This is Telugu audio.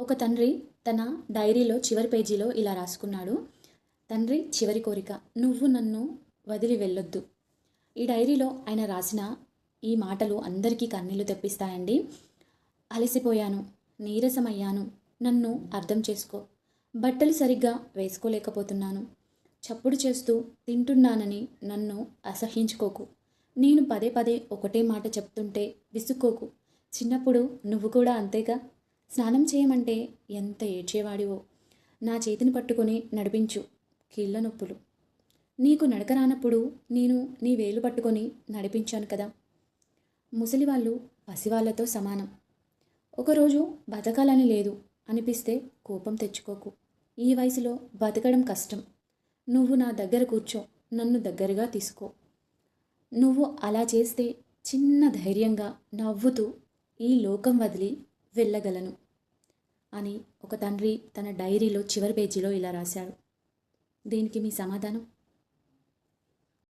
ఒక తండ్రి తన డైరీలో చివరి పేజీలో ఇలా రాసుకున్నాడు. తండ్రి చివరి కోరిక. నువ్వు నన్ను వదిలి వెళ్ళొద్దు. ఈ డైరీలో ఆయన రాసిన ఈ మాటలు అందరికీ కన్నీళ్ళు తెప్పిస్తాయండి. అలసిపోయాను నీరసమయ్యాను. నన్ను అర్థం చేసుకో. బట్టలు సరిగ్గా వేసుకోలేకపోతున్నాను. చప్పుడు చేస్తూ తింటున్నానని నన్ను అసహించుకోకు. నేను పదే పదే ఒకటే మాట చెప్తుంటే విసుక్కోకు. చిన్నప్పుడు నువ్వు కూడా అంతేగా? స్నానం చేయమంటే ఎంత ఏడ్చేవాడివో. నా చేతిని పట్టుకొని నడిపించు కీళ్ళ నొప్పులు. నీకు నడక రానప్పుడు నేను నీ వేలు పట్టుకొని నడిపించాను కదా. ముసలివాళ్ళు పసివాళ్ళతో సమానం. ఒకరోజు బతకాలని లేదు అనిపిస్తే కోపం తెచ్చుకోకు. ఈ వయసులో బతకడం కష్టం. నువ్వు నా దగ్గర కూర్చో నన్ను దగ్గరగా తీసుకో. నువ్వు అలా చేస్తే చిన్న ధైర్యంగా నవ్వుతూ ఈ లోకం వదిలి వెళ్ళగలను అని ఒక తండ్రి తన డైరీలో చివరి పేజీలో ఇలా రాశాడు. దీనికి మీ సమాధానం?